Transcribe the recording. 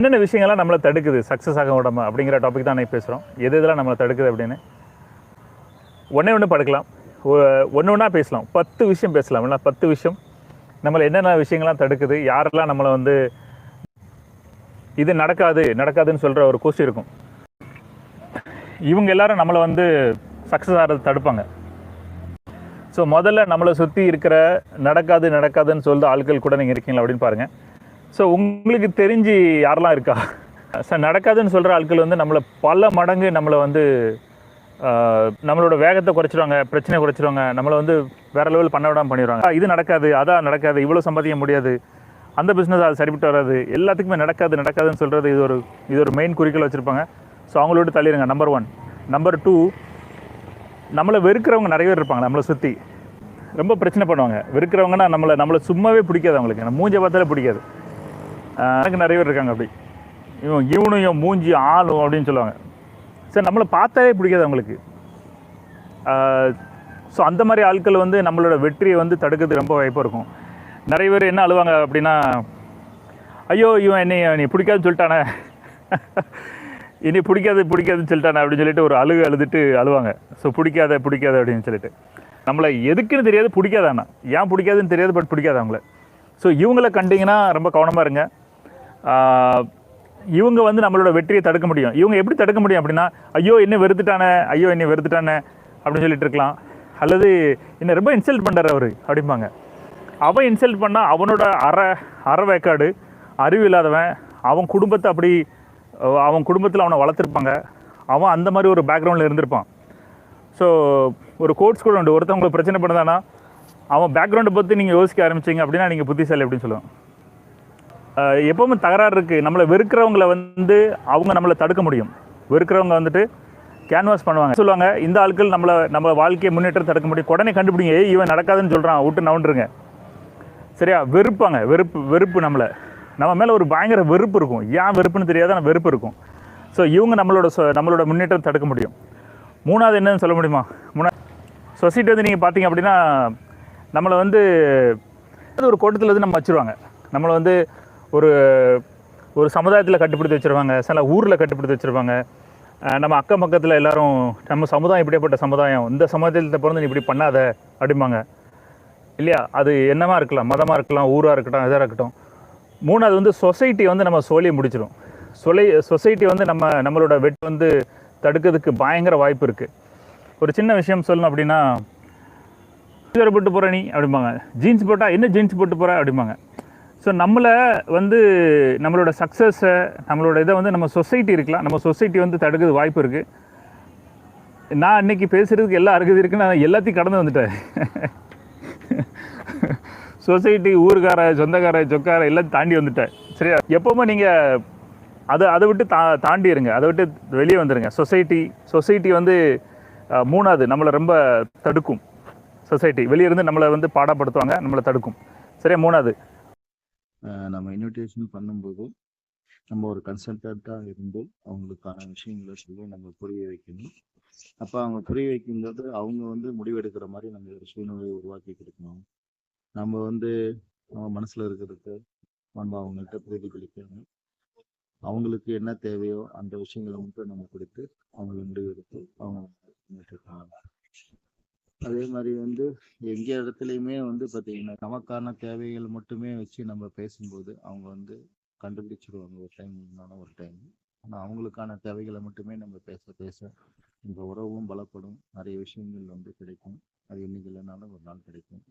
என்னென்ன விஷயங்கள்லாம் நம்மளை தடுக்குது? சக்ஸஸ் ஆக உடம்பு அப்படிங்கிற டாபிக் தான் நான் பேசுகிறோம் எது இதெல்லாம் நம்மளை தடுக்குது அப்படின்னு? ஒன்றே ஒன்று படுக்கலாம். ஒன்று ஒன்றா பேசலாம். பத்து விஷயம் பேசலாம். இல்லை பத்து விஷயம். நம்மளை என்னென்ன விஷயங்கள்லாம் தடுக்குது? யாரெல்லாம் நம்மளை வந்து இது நடக்காது நடக்காதுன்னு சொல்கிற ஒரு கோஷ்டி இருக்கும். இவங்க எல்லாரும் நம்மளை வந்து சக்ஸஸ் ஆகிறது தடுப்பாங்க. ஸோ முதல்ல நம்மளை சுற்றி இருக்கிற நடக்காது நடக்காதுன்னு சொல்கிற ஆட்கள் கூட நீங்கள் இருக்கீங்களா அப்படின்னு பாருங்கள் ஸோ உங்களுக்கு தெரிஞ்சு யாரெல்லாம் இருக்கா? சார் நடக்காதுன்னு சொல்கிற ஆட்கள் வந்து நம்மளை பல மடங்கு நம்மளை வந்து நம்மளோட வேகத்தை குறைச்சிடுவாங்க பிரச்சனை குறைச்சிடுவாங்க நம்மளை வந்து வேற லெவல் பண்ண விடாமல் பண்ணிடுவாங்க இது நடக்காது அதான் நடக்காது இவ்வளோ சம்பாதிக்க முடியாது. அந்த பிஸ்னஸ் அது சரிப்பட்டு வராது. எல்லாத்துக்குமே நடக்காது நடக்காதுன்னு சொல்கிறது இது ஒரு இது ஒரு மெயின் குறிக்கோள் வச்சுருப்பாங்க. ஸோ அவங்களோட தள்ளிடுங்க நம்பர் ஒன் நம்பர் டூ நம்மளை வெறுக்கிறவங்க நிறைய பேர் இருப்பாங்க நம்மளை சுற்றி ரொம்ப பிரச்சனை பண்ணுவாங்க. வெறுக்கிறவங்கன்னா நம்மளை நம்மளை சும்மாவே பிடிக்காது அவங்களுக்கு. நம்ம மூஞ்ச பார்த்தாலே பிடிக்காது. எனக்கு நிறைய பேர் இருக்காங்க அப்படி. இவன் இவனும் இவன் மூஞ்சி ஆளும் அப்படின்னு சொல்லுவாங்க. சரி நம்மளை பார்த்தாலே பிடிக்காது அவங்களுக்கு. ஸோ அந்த மாதிரி ஆட்கள் வந்து நம்மளோட வெற்றியை வந்து தடுக்கிறது ரொம்ப வாய்ப்பாக இருக்கும். நிறைய பேர் என்ன அழுவாங்க அப்படின்னா ஐயோ இவன் என்னை நீ பிடிக்காதுன்னு சொல்லிட்டானே. இனி பிடிக்காது பிடிக்காதுன்னு சொல்லிட்டானே அப்படின்னு சொல்லிட்டு ஒரு அழுகு அழுதுட்டு அழுவாங்க. ஸோ பிடிக்காத பிடிக்காத அப்படின்னு சொல்லிட்டு. நம்மளை எதுக்குன்னு தெரியாது பிடிக்காதானா ஏன் பிடிக்காதுன்னு தெரியாது பட் பிடிக்காது அவங்கள. ஸோ இவங்கள கண்டிங்கன்னா ரொம்ப கவனமாக இருங்க. இவங்க வந்து நம்மளோட வெற்றியை தடுக்க முடியும். இவங்க எப்படி தடுக்க முடியும் அப்படின்னா ஐயோ என்ன வெறுத்துட்டானே ஐயோ என்னை வெறுத்துட்டானே அப்படின்னு சொல்லிட்டு இருக்கலாம். அல்லது என்ன ரொம்ப இன்சல்ட் பண்ணுறாரு அவர் அப்படிம்பாங்க. அவன் இன்சல்ட் பண்ணால் அவனோட அற அற வேக்காடு அறிவு இல்லாதவன் அவன் குடும்பத்தை அப்படி அவன் குடும்பத்தில் அவனை வளர்த்துருப்பாங்க. அவன் அந்த மாதிரி ஒரு பேக்ரவுண்டில் இருந்திருப்பான். ஸோ ஒரு கோட்ஸ் கூட உண்டு. ஒருத்தவங்களுக்கு பிரச்சனை பண்ணுதானா அவன் பேக்ரவுண்டை பற்றி நீங்கள் யோசிக்க ஆரம்பிச்சீங்க அப்படின்னா நீங்கள் புத்திசாலி அப்படின்னு சொல்லுவான். எப்பவுமே தகராறு இருக்குது நம்மளை வெறுக்கிறவங்கள வந்து அவங்க நம்மளை தடுக்க முடியும். வெறுக்கிறவங்க வந்துட்டு கேன்வாஸ் பண்ணுவாங்க. சொல்லுவாங்க இந்த ஆட்கள் நம்மளை நம்ம வாழ்க்கையை முன்னேற்றம் தடுக்க முடியும். உடனே கண்டுபிடிங்க. ஏய் இவன் நடக்காதுன்னு சொல்கிறான் விட்டு நவுண்டுருங்க சரியா? வெறுப்பாங்க. வெறுப்பு வெறுப்பு நம்மளை. நம்ம மேலே ஒரு பயங்கர வெறுப்பு இருக்கும். ஏன் வெறுப்புன்னு தெரியாத ஆனால் வெறுப்பு இருக்கும். ஸோ இவங்க நம்மளோட சொ- நம்மளோட முன்னேற்றம் தடுக்க முடியும். மூணாவது என்னன்னு சொல்ல முடியுமா? மூணா சொசைட்டி வந்து நீங்கள் பார்த்தீங்க அப்படின்னா நம்மளை வந்து ஒரு கூட்டத்தில் வந்து நம்ம வச்சுருவாங்க. நம்மளை வந்து ஒரு ஒரு சமுதாயத்தில் கட்டுப்படுத்தி வச்சுருவாங்க சில ஊரில் கட்டுப்படுத்தி வச்சுருப்பாங்க. நம்ம அக்கம் பக்கத்தில் எல்லாரும் நம்ம சமுதாயம் இப்படியேப்பட்ட சமுதாயம் இந்த சமுதாயத்தில் பிறந்து நீ இப்படி பண்ணாத அப்படிம்பாங்க. இல்லையா? அது என்னமாக இருக்கலாம்? மதமாக இருக்கலாம் ஊராக இருக்கட்டும் இதாக இருக்கட்டும். மூணாவது வந்து சொசைட்டி வந்து நம்ம சோழியை முடிச்சிடும் சொலை சொசைட்டி வந்து நம்ம நம்மளோட வெட் வந்து தடுக்கிறதுக்கு பயங்கர வாய்ப்பு இருக்குது ஒரு சின்ன விஷயம் சொல்லணும் அப்படின்னா சுடிதார் போட்டு போகிற நீ அப்படிம்பாங்க. ஜீன்ஸ் போட்டால் என்ன ஜீன்ஸ் போட்டு போகிற அப்படிம்பாங்க. ஸோ நம்மளை வந்து நம்மளோட சக்ஸஸை நம்மளோட இதை வந்து நம்ம சொசைட்டி இருக்கலாம். நம்ம சொசைட்டி வந்து தடுக்கிறது வாய்ப்பு இருக்குது நான் இன்றைக்கி பேசுகிறதுக்கு எல்லா அருகதி இருக்குன்னு நான் எல்லாத்தையும் கடந்து வந்துட்டேன். சொசைட்டி ஊருக்கார சொந்தக்கார சொக்கார எல்லாம் தாண்டி வந்துட்டேன். சரியா? எப்போவுமே நீங்கள் அதை அதை விட்டு தா தாண்டி இருங்க. அதை விட்டு வெளியே வந்துடுங்க சொசைட்டி சொசைட்டி வந்து மூணாவது நம்மளை ரொம்ப தடுக்கும். சொசைட்டி வெளியே இருந்து நம்மளை வந்து பாடப்படுத்துவாங்க நம்மளை தடுக்கும். சரியா? மூணாவது. நம்ம இன்விடேஷன் பண்ணும்போது நம்ம ஒரு கன்சல்டண்ட்டாக இருந்து அவங்களுக்கான விஷயங்களை சொல்லி நம்ம புரிய வைக்கணும். அப்போ அவங்க புரிய வைக்கும்போது அவங்க வந்து முடிவெடுக்கிற மாதிரி நம்ம ஒரு சூழ்நிலையை உருவாக்கி கொடுக்கணும். நம்ம வந்து நம்ம மனசில் இருக்கிறதுக்கு நம்ம அவங்கள்ட்ட பிரதிபலிக்கணும் அவங்களுக்கு என்ன தேவையோ அந்த விஷயங்களை மட்டும் நம்ம கொடுத்து அவங்களை முடிவெடுத்து அவங்க இருக்காங்க அதே மாதிரி வந்து எங்க இடத்துலையுமே வந்து பார்த்தீங்கன்னா நமக்கான தேவைகள் மட்டுமே வச்சு நம்ம பேசும்போது அவங்க வந்து கண்டுபிடிச்சிருவாங்க ஒரு டைம் ஒரு டைம் ஆனால் அவங்களுக்கான தேவைகளை மட்டுமே நம்ம பேச பேச இந்த உறவும் பலப்படும். நிறைய விஷயங்கள் வந்து கிடைக்கும். அது இன்னைக்கு இல்லைனாலும் ஒரு நாள் கிடைக்கும்.